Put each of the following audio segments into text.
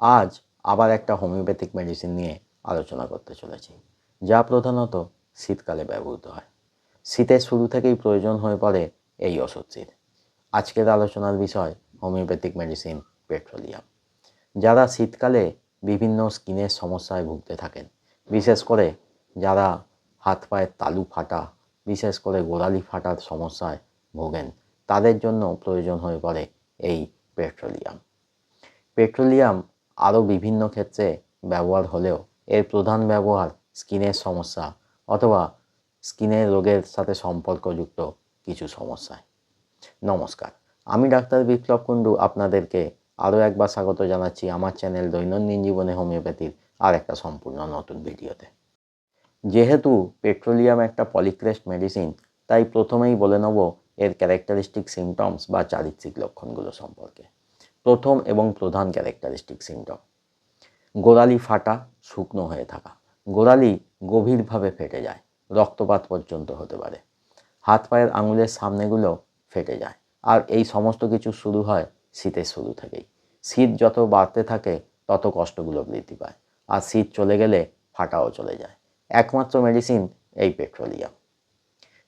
আজ আবার একটা হোমিওপ্যাথিক মেডিসিন নিয়ে আলোচনা করতে চলেছি, যা প্রধানত শীতকালে ব্যবহৃত হয়। শীতের শুরু থেকেই প্রয়োজন হয়ে পড়ে এই ওষুধটির আজকের আলোচনার বিষয় হোমিওপ্যাথিক মেডিসিন পেট্রোলিয়াম যারা শীতকালে বিভিন্ন স্কিনের সমস্যায় ভুগতে থাকেন, বিশেষ করে যারা হাত পায়ের তালু ফাটা, বিশেষ করে গোড়ালি ফাটার সমস্যায় ভোগেন, তাদের জন্য প্রয়োজন হয়ে পড়ে এই পেট্রোলিয়াম পেট্রোলিয়াম আরও বিভিন্ন ক্ষেত্রে ব্যবহার হলেও এর প্রধান ব্যবহার স্কিনের সমস্যা অথবা স্কিনের রোগের সাথে সম্পর্কযুক্ত কিছু সমস্যায় নমস্কার, আমি ডাক্তার বিপ্লব কুণ্ডু আপনাদেরকে আরও একবার স্বাগত জানাচ্ছি আমার চ্যানেল দৈনন্দিন জীবনে হোমিওপ্যাথির আর একটা সম্পূর্ণ নতুন ভিডিওতে। যেহেতু পেট্রোলিয়াম একটা পলিক্রেস্ট মেডিসিন, তাই প্রথমেই বলে নেব এর ক্যারেক্টারিস্টিক সিমটমস বা চারিত্রিক লক্ষণগুলো সম্পর্কে। প্রথম এবং প্রধান ক্যারেক্টারিস্টিক সিমটম গোড়ালি ফাটা, শুকনো হয়ে থাকা। গোড়ালি গভীরভাবে ফেটে যায়, রক্তপাত পর্যন্ত হতে পারে। হাত পায়ের আঙুলের সামনেগুলো ফেটে যায়। আর এই সমস্ত কিছু শুরু হয় শীতের শুরু থেকেই। শীত যত বাড়তে থাকে, তত কষ্টগুলো বৃদ্ধি পায়। আর শীত চলে গেলে ফাটাও চলে যায়। একমাত্র মেডিসিন এই পেট্রোলিয়াম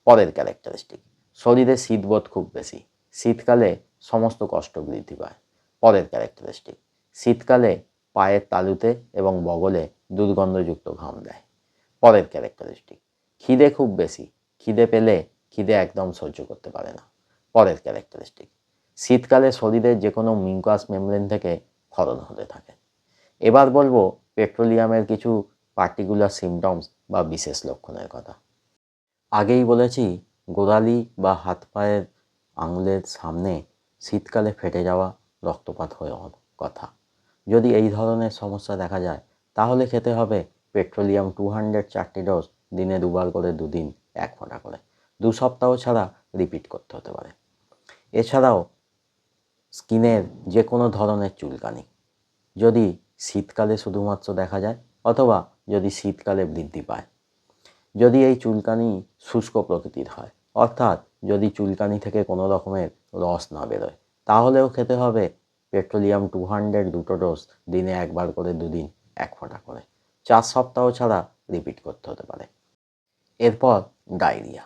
পরের ক্যারেক্টারিস্টিক শরীরে শীতবোধ খুব বেশি। শীতকালে সমস্ত কষ্ট বৃদ্ধি পায়। পরের ক্যারেক্টারিস্টিক শীতকালে পায়ের তালুতে এবং বগলে দুর্গন্ধযুক্ত ঘাম দেয়। পরের ক্যারেক্টারিস্টিক খিদে খুব বেশি, খিদে পেলে খিদে একদম সহ্য করতে পারে না। পরের ক্যারেক্টারিস্টিক শীতকালে শরীরের যে কোনো মিউকাস মেমব্রেন থেকে ক্ষরণ হতে থাকে। এবার বলব পেট্রোলিয়ামের কিছু পার্টিকুলার সিমটমস বা বিশেষ লক্ষণের কথা। আগেই বলেছি, গোড়ালি বা হাত পায়ের আঙুলের সামনে শীতকালে ফেটে যাওয়া রক্তপাত হওয়ার কথা। যদি এই ধরনের সমস্যা দেখা যায়, তাহলে খেতে হবে পেট্রোলিয়াম টু হান্ড্রেড চারটি ডোজ, দিনে দুবার করে, দুদিন এক ফোঁটা করে। দু সপ্তাহ ছাড়া রিপিট করতে হতে পারে। এছাড়াও স্কিনের যে কোনো ধরনের চুলকানি। যদি শীতকালে শুধুমাত্র দেখা যায়, অথবা যদি শীতকালে বৃদ্ধি পায়। যদি এই চুলকানি শুষ্ক প্রকৃতির হয়, অর্থাৎ যদি চুলকানি থেকে কোনো রকমের রস না বেরোয় তাহলেও খেতে হবে পেট্রোলিয়াম টু হান্ড্রেড দুটো ডোজ দিনে একবার করে দুদিন, এক ফোঁটা করে। চার সপ্তাহ ছাড়া রিপিট করতে হতে পারে। এরপর ডায়রিয়া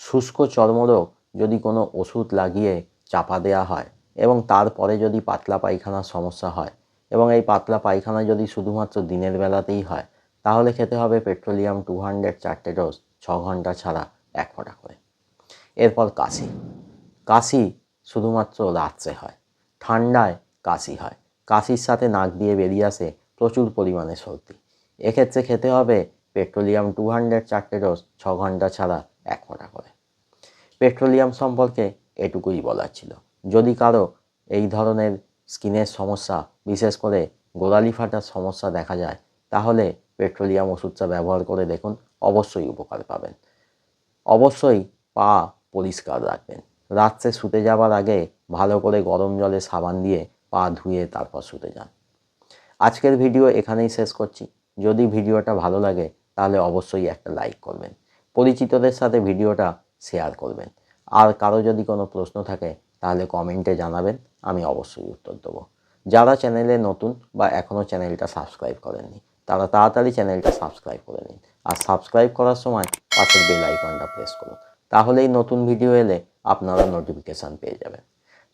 শুষ্ক চর্মরোগ যদি কোনো ওষুধ লাগিয়ে চাপা দেওয়া হয় এবং তারপরে যদি পাতলা পায়খানার সমস্যা হয় এবং এই পাতলা পায়খানা যদি শুধুমাত্র দিনের বেলাতেই হয়, তাহলে খেতে হবে পেট্রোলিয়াম টু হান্ড্রেড চারটে ডোজ ছ ঘণ্টা ছাড়া এক ফোঁটা করে। এরপর কাশি। কাশি শুধুমাত্র রাত্রে হয়। ঠান্ডায় কাশি হয়। কাশির সাথে নাক দিয়ে বেরিয়ে আসে প্রচুর পরিমাণে সর্দি। এক্ষেত্রে খেতে হবে পেট্রোলিয়াম টু হান্ড্রেড চারটে ডোজ ছ ঘণ্টা ছাড়া এক ফোঁটা করে। পেট্রোলিয়াম সম্পর্কে এটুকুই বলার ছিল। যদি কারও এই ধরনের স্কিনের সমস্যা, বিশেষ করে গোড়ালি ফাটার সমস্যা দেখা যায়, তাহলে পেট্রোলিয়াম ওষুধটা ব্যবহার করে দেখুন। অবশ্যই উপকার পাবেন। অবশ্যই পা পরিষ্কার রাখবেন। রাত্রে শুতে যাবার আগে ভালো করে গরম জলে সাবান দিয়ে পা ধুয়ে তারপর শুতে যান। আজকের ভিডিও এখানেই শেষ করছি। যদি ভিডিওটা ভালো লাগে, তাহলে অবশ্যই একটা লাইক করবেন। পরিচিতদের সাথে ভিডিওটা শেয়ার করবেন। আর কারও যদি কোনো প্রশ্ন থাকে, তাহলে কমেন্টে জানাবেন, আমি অবশ্যই উত্তর দেবো। যারা চ্যানেলে নতুন বা এখনও চ্যানেলটা সাবস্ক্রাইব করেননি, তারা তাড়াতাড়ি চ্যানেলটা সাবস্ক্রাইব করে নিন। আর সাবস্ক্রাইব করার সময় পাশের বেল আইকনটা প্রেস করুন। তাহলেই নতুন ভিডিও এলে আপনারা নোটিফিকেশান পেয়ে যাবেন।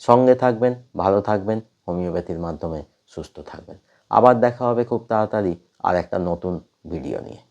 সঙ্গে থাকবেন, ভালো থাকবেন, হোমিওপ্যাথির মাধ্যমে সুস্থ থাকবেন। আবার দেখা হবে খুব তাড়াতাড়ি আর একটা নতুন ভিডিও নিয়ে।